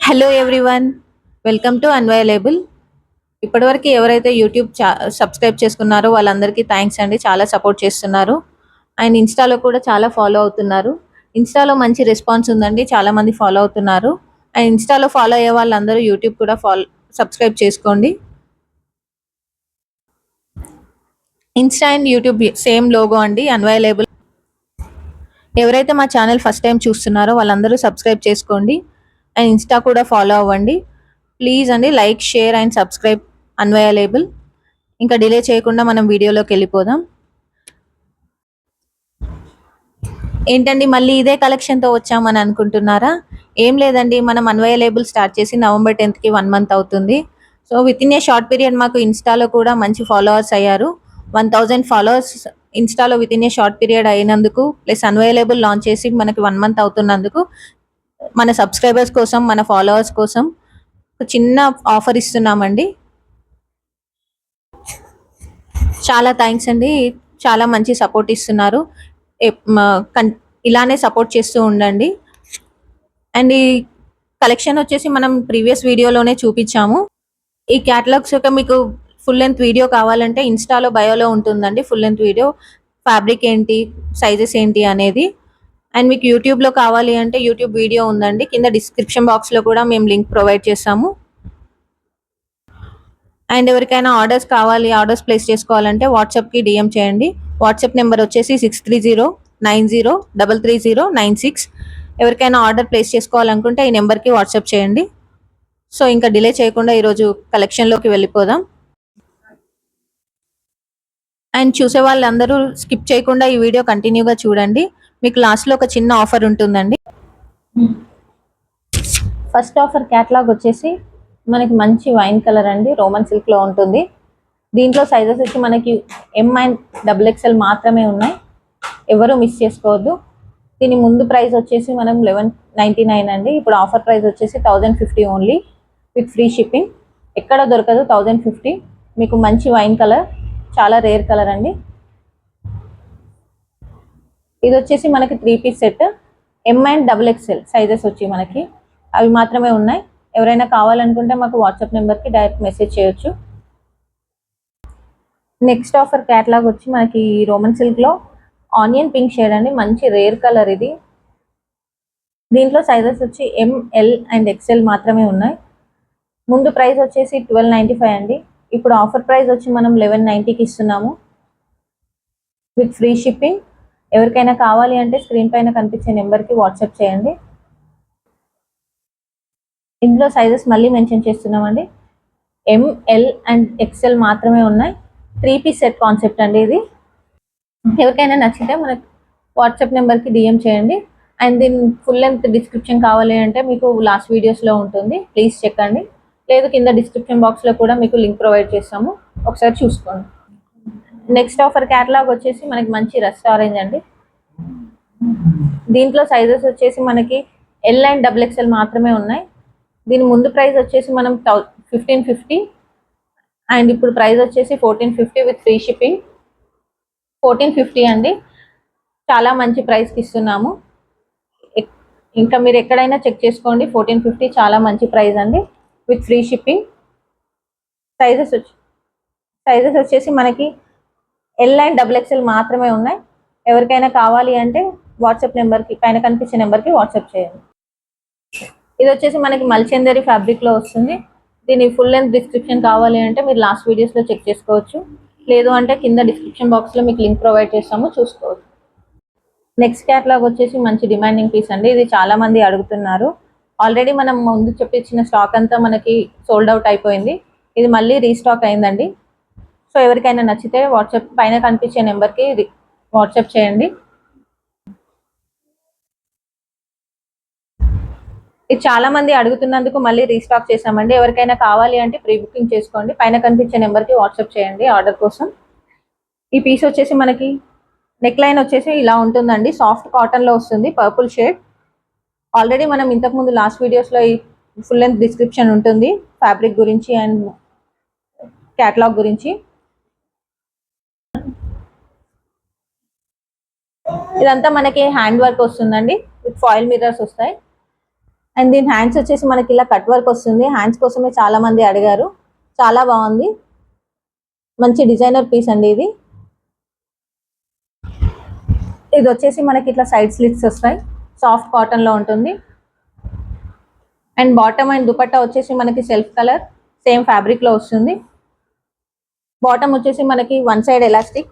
Hello everyone welcome to unavailable ఇప్పటివరకు ఎవరైతే YouTube చా సబ్స్క్రైబ్ చేసుకున్నారో వాళ్ళందరికీ థ్యాంక్స్ అండి. చాలా సపోర్ట్ చేస్తున్నారు. అండ్ ఇన్స్టాలో కూడా చాలా ఫాలో అవుతున్నారు. ఇన్స్టాలో మంచి రెస్పాన్స్ ఉందండి. చాలామంది ఫాలో అవుతున్నారు. అండ్ ఇన్స్టాలో ఫాలో అయ్యే వాళ్ళందరూ యూట్యూబ్ కూడా ఫాలో సబ్స్క్రైబ్ చేసుకోండి. Insta and YouTube same logo అండి. అన్వైలబుల్ ఎవరైతే మా ఛానల్ ఫస్ట్ టైం చూస్తున్నారో వాళ్ళందరూ సబ్స్క్రైబ్ చేసుకోండి. అండ్ ఇన్స్టా కూడా ఫాలో అవ్వండి. ప్లీజ్ అండి like share and subscribe unavailable ఇంకా డిలే చేయకుండా మనం వీడియోలోకి వెళ్ళిపోదాం. ఏంటండి మళ్ళీ ఇదే కలెక్షన్తో వచ్చామని అనుకుంటున్నారా? ఏం లేదండి మనం అన్వయలేబుల్ స్టార్ట్ చేసి నవంబర్ టెన్త్కి వన్ మంత్ అవుతుంది. So within a short period మాకు ఇన్స్టాలో కూడా మంచి ఫాలోవర్స్ అయ్యారు. వన్ థౌజండ్ ఫాలోవర్స్ ఇన్స్టాలో within a short period అయినందుకు ప్లస్ అన్వైలబుల్ లాంచ్ చేసి మనకి వన్ మంత్ అవుతున్నందుకు మన సబ్స్క్రైబర్స్ కోసం మన ఫాలోవర్స్ కోసం ఒక చిన్న ఆఫర్ ఇస్తున్నామండి. చాలా థ్యాంక్స్ అండి. చాలా మంచి సపోర్ట్ ఇస్తున్నారు. కన్- ఇలానే సపోర్ట్ చేస్తూ ఉండండి. అండ్ ఈ కలెక్షన్ వచ్చేసి మనం ప్రీవియస్ వీడియోలోనే చూపించాము. ఈ క్యాటలాగ్స్ యొక్క మీకు ఫుల్ లెంత్ వీడియో కావాలంటే ఇన్స్టాలో బయోలో ఉంటుందండి. ఫుల్ లెంత్ వీడియో ఫ్యాబ్రిక్ ఏంటి? సైజెస్ ఏంటి అనేది అండ్ మీకు యూట్యూబ్లో కావాలి అంటే యూట్యూబ్ వీడియో ఉందండి. కింద డిస్క్రిప్షన్ బాక్స్లో కూడా మేము లింక్ ప్రొవైడ్ చేస్తాము. అండ్ ఎవరికైనా ఆర్డర్స్ కావాలి ఆర్డర్స్ ప్లేస్ చేసుకోవాలంటే వాట్సాప్కి డిఎం చేయండి. వాట్సాప్ నెంబర్ వచ్చేసి six three zero nine zero double three zero nine six ఎవరికైనా ఆర్డర్ ప్లేస్ చేసుకోవాలనుకుంటే ఈ నెంబర్కి వాట్సాప్ చేయండి. సో ఇంకా డిలే చేయకుండా ఈరోజు కలెక్షన్లోకి వెళ్ళిపోదాం. అండ్ చూసే వాళ్ళందరూ స్కిప్ చేయకుండా ఈ వీడియో కంటిన్యూగా చూడండి. మీకు లాస్ట్లో ఒక చిన్న ఆఫర్ ఉంటుందండి. ఫస్ట్ ఆఫర్ క్యాటలాగ్ వచ్చేసి మనకి మంచి వైన్ కలర్ అండి రోమన్ సిల్క్లో ఉంటుంది. దీంట్లో సైజెస్ వచ్చి మనకి ఎం అండ్ డబుల్ ఎక్స్ఎల్ మాత్రమే ఉన్నాయి. ఎవరు మిస్ చేసుకోవద్దు. దీని ముందు ప్రైస్ వచ్చేసి మనం లెవెన్ నైంటీ నైన్ అండి. ఇప్పుడు ఆఫర్ ప్రైస్ వచ్చేసి thousand fifty only with free shipping ఎక్కడ దొరకదు థౌజండ్ ఫిఫ్టీ మీకు మంచి వైన్ కలర్ చాలా రేర్ కలర్ అండి. ఇది వచ్చేసి మనకి three piece set M and double XL sizes వచ్చి మనకి. అవి మాత్రమే ఉన్నాయి. ఎవరైనా కావాలనుకుంటే మాకు వాట్సాప్ నెంబర్కి డైరెక్ట్ మెసేజ్ చేయొచ్చు. నెక్స్ట్ ఆఫర్ క్యాటలాగ్ వచ్చి మనకి రోమన్ సిల్క్లో ఆనియన్ పింక్ షేడ్ అండి. మంచి రేర్ కలర్ ఇది. దీంట్లో సైజెస్ వచ్చి ఎంఎల్ అండ్ ఎక్స్ఎల్ మాత్రమే ఉన్నాయి. ముందు ప్రైస్ వచ్చేసి ట్వెల్వ్ నైంటీ ఫైవ్ అండి. ఇప్పుడు ఆఫర్ ప్రైస్ వచ్చి మనం లెవెన్ నైంటీకి ఇస్తున్నాము. విత్ ఫ్రీ షిప్పింగ్ ఎవరికైనా కావాలి అంటే స్క్రీన్ పైన కనిపించే నెంబర్కి వాట్సాప్ చేయండి. ఇందులో సైజెస్ మళ్ళీ మెన్షన్ చేస్తున్నామండి. ఎంఎల్ అండ్ ఎక్స్ఎల్ మాత్రమే ఉన్నాయి. త్రీ పీస్ సెట్ కాన్సెప్ట్ అండి ఇది. ఎవరికైనా నచ్చితే మనకి వాట్సాప్ నెంబర్కి డిఎం చేయండి. అండ్ దీని ఫుల్ లెంత్ డిస్క్రిప్షన్ కావాలి అంటే మీకు లాస్ట్ వీడియోస్లో ఉంటుంది. ప్లీజ్ చెక్ అండి. లేదు కింద డిస్క్రిప్షన్ బాక్స్లో కూడా మీకు లింక్ ప్రొవైడ్ చేస్తాము. ఒకసారి చూసుకోండి. నెక్స్ట్ ఆఫర్ క్యాటలాగ్ వచ్చేసి మనకి మంచి రెస్ట్ ఆరెంజ్ అండి. దీంట్లో సైజెస్ వచ్చేసి మనకి ఎల్ అండ్ డబుల్ ఎక్స్ఎల్ మాత్రమే ఉన్నాయి. దీని ముందు ప్రైస్ వచ్చేసి మనం థౌ ఫిఫ్టీన్ ఫిఫ్టీ అండ్ ఇప్పుడు ప్రైస్ వచ్చేసి fourteen fifty with free shipping fourteen fifty అండి. చాలా మంచి ప్రైస్కి ఇస్తున్నాము. ఇంకా మీరు ఎక్కడైనా చెక్ చేసుకోండి. ఫోర్టీన్ ఫిఫ్టీ చాలా మంచి ప్రైస్ అండి. విత్ ఫ్రీ షిప్పింగ్ సైజెస్ వచ్చి సైజెస్ వచ్చేసి మనకి ఎల్ అండ్ డబుల్ ఎక్స్ఎల్ మాత్రమే ఉన్నాయి. ఎవరికైనా కావాలి అంటే వాట్సాప్ నెంబర్కి పైన కనిపించే నెంబర్కి వాట్సాప్ చేయండి. ఇది వచ్చేసి మనకి మల్చేందరి ఫ్యాబ్రిక్లో వస్తుంది. దీని ఫుల్ లెంత్ డిస్క్రిప్షన్ కావాలి అంటే మీరు లాస్ట్ వీడియోస్లో చెక్ చేసుకోవచ్చు. లేదు అంటే కింద డిస్క్రిప్షన్ బాక్స్లో మీకు లింక్ ప్రొవైడ్ చేస్తాము చూసుకోవచ్చు. నెక్స్ట్ క్యాట్లాగ్ వచ్చేసి మంచి డిమాండింగ్ పీస్ అండి. ఇది చాలామంది అడుగుతున్నారు. ఆల్రెడీ మనం ముందు చెప్పించిన స్టాక్ అంతా మనకి సోల్డ్ అవుట్ అయిపోయింది. ఇది మళ్ళీ రీస్టాక్ అయిందండి. సో ఎవరికైనా నచ్చితే వాట్సాప్ పైన కనిపించే నెంబర్కి వాట్సాప్ చేయండి. ఇది చాలా మంది అడుగుతున్నందుకు మళ్ళీ రీస్టాక్ చేసామండి ఎవరికైనా కావాలి అంటే ప్రీ బుకింగ్ చేసుకోండి. పైన కనిపించే నెంబర్కి వాట్సాప్ చేయండి ఆర్డర్ కోసం. ఈ పీస్ వచ్చేసి మనకి నెక్ లైన్ వచ్చేసి ఇలా ఉంటుందండి. సాఫ్ట్ కాటన్లో వస్తుంది పర్పుల్ షేడ్. ఆల్రెడీ మనం ఇంతకుముందు లాస్ట్ వీడియోస్లో ఈ ఫుల్ లెంత్ డిస్క్రిప్షన్ ఉంటుంది ఫ్యాబ్రిక్ గురించి అండ్ క్యాటలాగ్ గురించి. ఇదంతా మనకి హ్యాండ్ వర్క్ వస్తుందండి. విత్ ఫాయిల్ మిర్రర్స్ వస్తాయి. అండ్ దీని హ్యాండ్స్ వచ్చేసి మనకి ఇలా కట్ వర్క్ వస్తుంది. హ్యాండ్స్ కోసమే చాలా మంది అడిగారు. చాలా బాగుంది. మంచి డిజైనర్ పీస్ అండి ఇది. ఇది వచ్చేసి మనకి ఇట్లా సైడ్ స్లిట్స్ వస్తాయి. సాఫ్ట్ కాటన్లో ఉంటుంది. అండ్ బాటమ్ అండ్ దుపట్టా వచ్చేసి మనకి సెల్ఫ్ కలర్ సేమ్ ఫ్యాబ్రిక్లో వస్తుంది. బాటమ్ వచ్చేసి మనకి one side elastic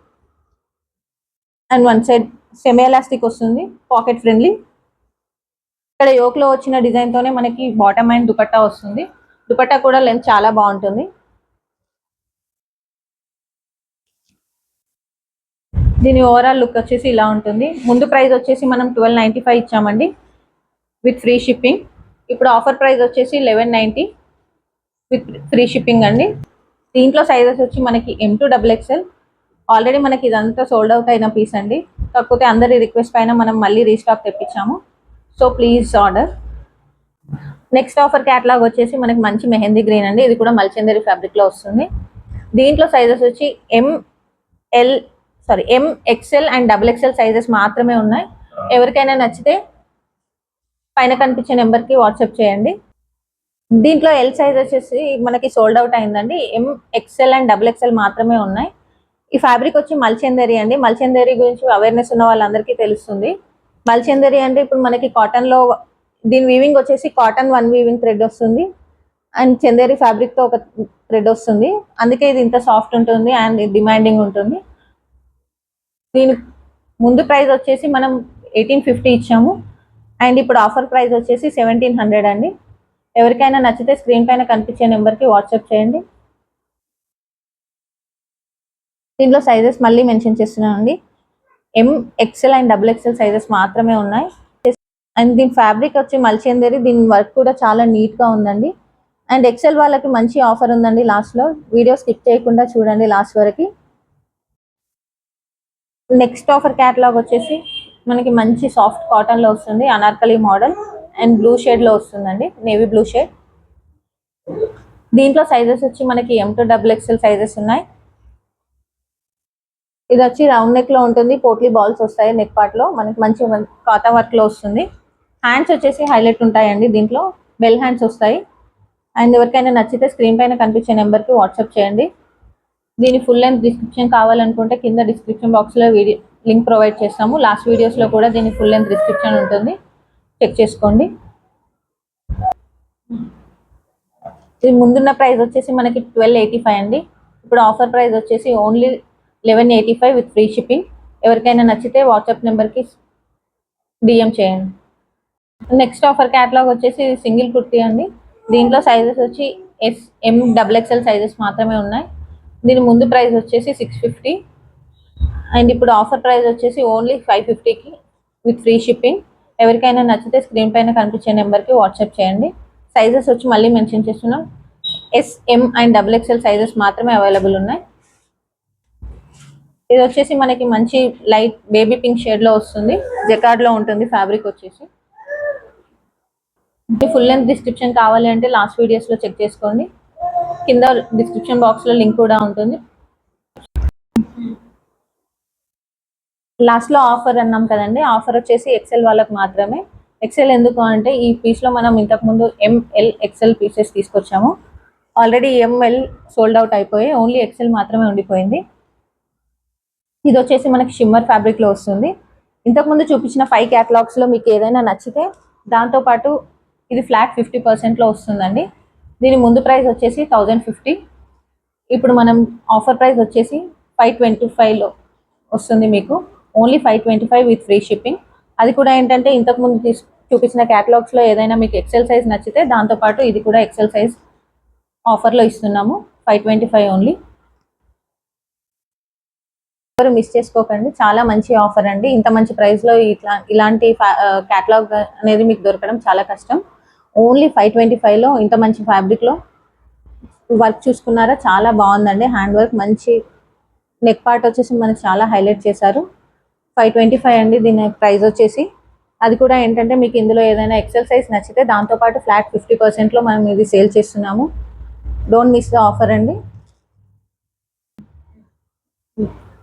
and one side semi elastic వస్తుంది పాకెట్ ఫ్రెండ్లీ ఇక్కడ యోక్లో వచ్చిన డిజైన్ తోనే మనకి బాటమ్ అండ్ దుపట్టా వస్తుంది. దుపట్టా కూడా లెంత్ చాలా బాగుంటుంది. దీని ఓవరాల్ లుక్ వచ్చేసి ఇలా ఉంటుంది. ముందు ప్రైస్ వచ్చేసి మనం ట్వెల్వ్ నైంటీ ఫైవ్ ఇచ్చామండి విత్ ఫ్రీ షిప్పింగ్ ఇప్పుడు ఆఫర్ ప్రైస్ వచ్చేసి eleven ninety with free shipping అండి. దీంట్లో సైజెస్ వచ్చి మనకి M to double XL already మనకి ఇదంతా సోల్డ్ అవుట్ అయిన పీస్ అండి. కాకపోతే అందరి రిక్వెస్ట్ పైన మనం మళ్ళీ restock తెప్పించాము. So please order next offer catalogue వచ్చేసి మనకి మంచి మెహందీ గ్రీన్ అండి. ఇది కూడా మల్చందరి ఫ్యాబ్రిక్లో వస్తుంది. దీంట్లో సైజెస్ వచ్చి M L sorry M XL and double XL sizes మాత్రమే ఉన్నాయి. ఎవరికైనా నచ్చితే పైన కనిపించే నెంబర్కి వాట్సాప్ చేయండి. దీంట్లో ఎల్ సైజ్ వచ్చేసి మనకి సోల్డ్ అవుట్ అయిందండి. M XL and double XL మాత్రమే ఉన్నాయి. ఈ ఫ్యాబ్రిక్ వచ్చి మల్చందరి అండి. మల్చందరి గురించి అవేర్నెస్ ఉన్న వాళ్ళందరికీ తెలుస్తుంది. మల్చందరి అంటే ఇప్పుడు మనకి కాటన్లో దీని వీవింగ్ వచ్చేసి కాటన్ వన్ వీవింగ్ థ్రెడ్ వస్తుంది. అండ్ చందేరి ఫ్యాబ్రిక్తో ఒక థ్రెడ్ వస్తుంది. అందుకే ఇది ఇంత సాఫ్ట్ ఉంటుంది అండ్ డిమాండింగ్ ఉంటుంది. దీని ముందు ప్రైస్ వచ్చేసి మనం ఎయిటీన్ ఫిఫ్టీ ఇచ్చాము. అండ్ ఇప్పుడు ఆఫర్ ప్రైస్ వచ్చేసి సెవెంటీన్ హండ్రెడ్ అండి. ఎవరికైనా నచ్చితే స్క్రీన్ పైన కనిపించే నెంబర్కి వాట్సాప్ చేయండి. దీంట్లో సైజెస్ మళ్ళీ మెన్షన్ చేస్తున్నానండి. M XL and double XL sizes మాత్రమే ఉన్నాయి. అండ్ దీని ఫ్యాబ్రిక్ వచ్చి మల్చేందరి దీని వర్క్ కూడా చాలా నీట్గా ఉందండి. అండ్ ఎక్సెల్ వాళ్ళకి మంచి ఆఫర్ ఉందండి లాస్ట్లో. వీడియో స్కిప్ చేయకుండా చూడండి లాస్ట్ వరకు. నెక్స్ట్ ఆఫర్ క్యాటలాగ్ వచ్చేసి మనకి మంచి సాఫ్ట్ కాటన్లో వస్తుంది. అనార్కలి మోడల్ అండ్ బ్లూ షేడ్లో వస్తుందండి. నేవీ బ్లూ షేడ్ దీంట్లో సైజెస్ వచ్చి మనకి M to double XL sizes ఉన్నాయి. ఇది వచ్చి రౌండ్ నెక్లో ఉంటుంది. పోట్లీ బాల్స్ వస్తాయి నెక్ పార్ట్లో. మనకి మంచి కాతా వర్క్లో వస్తుంది. హ్యాండ్స్ వచ్చేసి హైలైట్ ఉంటాయండి దీంట్లో. బెల్ హ్యాండ్స్ వస్తాయి. అండ్ ఎవరికైనా నచ్చితే స్క్రీన్ పైన కనిపించే నెంబర్కి వాట్సాప్ చేయండి. దీని ఫుల్ లెంత్ డిస్క్రిప్షన్ కావాలనుకుంటే కింద డిస్క్రిప్షన్ బాక్స్లో వీడియో లింక్ ప్రొవైడ్ చేస్తాము. లాస్ట్ వీడియోస్లో కూడా దీని ఫుల్ లెంత్ డిస్క్రిప్షన్ ఉంటుంది. చెక్ చేసుకోండి. ఇది ముందున్న ప్రైస్ వచ్చేసి మనకి ట్వెల్వ్ ఎయిటీ ఫైవ్ అండి. ఇప్పుడు ఆఫర్ ప్రైస్ వచ్చేసి only eleven eighty five with free shipping ఎవరికైనా నచ్చితే వాట్సాప్ నెంబర్కి డిఎం చేయండి. నెక్స్ట్ ఆఫర్ క్యాటలాగ్ వచ్చేసి సింగిల్ కుర్తీ అండి. దీంట్లో సైజెస్ వచ్చి S M double XL sizes మాత్రమే ఉన్నాయి. దీని ముందు ప్రైస్ వచ్చేసి సిక్స్ ఫిఫ్టీ అండ్ ఇప్పుడు ఆఫర్ ప్రైస్ వచ్చేసి ఓన్లీ ఫైవ్ ఫిఫ్టీకి విత్ ఫ్రీ షిప్పింగ్ ఎవరికైనా నచ్చితే స్క్రీన్ పైన కనిపించే నెంబర్కి వాట్సాప్ చేయండి. సైజెస్ వచ్చి మళ్ళీ మెన్షన్ చేస్తున్నాం. S M and double XL sizes మాత్రమే అవైలబుల్ ఉన్నాయి. ఇది వచ్చేసి మనకి మంచి లైట్ బేబీ పింక్ షేడ్లో వస్తుంది. జకార్డ్లో ఉంటుంది ఫ్యాబ్రిక్ వచ్చేసి. ఫుల్ లెంత్ డిస్క్రిప్షన్ కావాలి అంటే లాస్ట్ వీడియోస్లో చెక్ చేసుకోండి. కింద డిస్క్రిప్షన్ బాక్స్లో లింక్ కూడా ఉంటుంది. లాస్ట్లో ఆఫర్ అన్నాం కదండి. ఆఫర్ వచ్చేసి ఎక్సెల్ వాళ్ళకి మాత్రమే. ఎక్సెల్ ఎందుకు అంటే ఈ పీస్లో మనం ఇంతకు ముందు ఎంఎల్ ఎక్సెల్ పీసెస్ తీసుకొచ్చాము. Already M L sold out అయిపోయి ఓన్లీ ఎక్సెల్ మాత్రమే ఉండిపోయింది. ఇది వచ్చేసి మనకి షిమ్మర్ ఫ్యాబ్రిక్లో వస్తుంది. ఇంతకుముందు చూపించిన ఫైవ్ క్యాటలాగ్స్లో మీకు ఏదైనా నచ్చితే దాంతో పాటు ఇది ఫ్లాట్ ఫిఫ్టీ పర్సెంట్లో వస్తుందండి. దీని ముందు ప్రైస్ వచ్చేసి థౌజండ్ ఫిఫ్టీ ఇప్పుడు మనం ఆఫర్ ప్రైస్ వచ్చేసి ఫైవ్ ట్వంటీ ఫైవ్లో వస్తుంది మీకు. Only five twenty five with free shipping అది కూడా ఏంటంటే ఇంతకుముందు తీసు చూపించిన క్యాటలాగ్స్లో ఏదైనా మీకు ఎక్సెల్ సైజ్ నచ్చితే దాంతోపాటు ఇది కూడా ఎక్సెల్ సైజ్ ఆఫర్లో ఇస్తున్నాము. ఫైవ్ ట్వంటీ ఫైవ్ ఓన్లీ ఎవరు మిస్ చేసుకోకండి. చాలా మంచి ఆఫర్ అండి. ఇంత మంచి ప్రైస్లో ఇట్లా ఇలాంటి క్యాటలాగ్ అనేది మీకు దొరకడం చాలా కష్టం. ఓన్లీ ఫైవ్ ట్వంటీ ఫైవ్లో ఇంత మంచి ఫ్యాబ్రిక్లో వర్క్ చూసుకున్నారా? చాలా బాగుందండి. హ్యాండ్ వర్క్ మంచి నెక్ పార్ట్ వచ్చేసి మనకు చాలా హైలైట్ చేశారు. ఫైవ్ ట్వంటీ ఫైవ్ అండి దీని ప్రైస్ వచ్చేసి. అది కూడా ఏంటంటే మీకు ఇందులో ఏదైనా ఎక్సెల్ సైజ్ నచ్చితే దాంతోపాటు ఫ్లాట్ ఫిఫ్టీ పర్సెంట్లో మనం ఇది సేల్ చేస్తున్నాము. డోంట్ మిస్ ద ఆఫర్ అండి.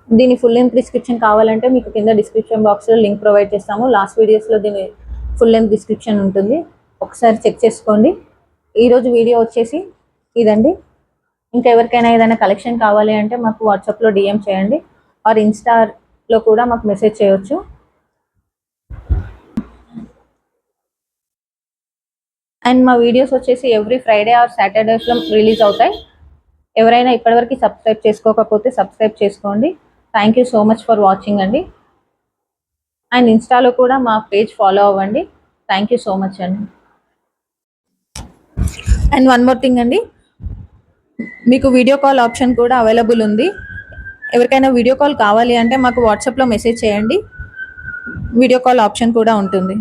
దీని ఫుల్ లెంత్ డిస్క్రిప్షన్ కావాలంటే మీకు కింద డిస్క్రిప్షన్ బాక్స్లో లింక్ ప్రొవైడ్ చేస్తాము. లాస్ట్ వీడియోస్లో దీని ఫుల్ లెంత్ డిస్క్రిప్షన్ ఉంటుంది. ఒకసారి చెక్ చేసుకోండి. ఈరోజు వీడియో వచ్చేసి ఇదండి. ఇంకా ఎవరికైనా ఏదైనా కలెక్షన్ కావాలి అంటే మాకు వాట్సాప్లో డిఎం చేయండి. ఆర్ ఇన్స్టాలో కూడా మాకు మెసేజ్ చేయొచ్చు. అండ్ మా వీడియోస్ వచ్చేసి ఎవ్రీ ఫ్రైడే ఆర్ సాటర్డేస్లో రిలీజ్ అవుతాయి. ఎవరైనా ఇప్పటివరకు సబ్స్క్రైబ్ చేసుకోకపోతే సబ్స్క్రైబ్ చేసుకోండి. Thank you so much for watching అండి. అండ్ ఇన్స్టాలో కూడా మా పేజ్ ఫాలో అవ్వండి. థ్యాంక్ యూ సో మచ్ అండి. అండ్ వన్ మోర్ థింగ్ అండి. మీకు వీడియో కాల్ ఆప్షన్ కూడా అవైలబుల్ ఉంది. ఎవరికైనా వీడియో కాల్ కావాలి అంటే మాకు వాట్సాప్లో మెసేజ్ చేయండి. వీడియో కాల్ ఆప్షన్ కూడా ఉంటుంది.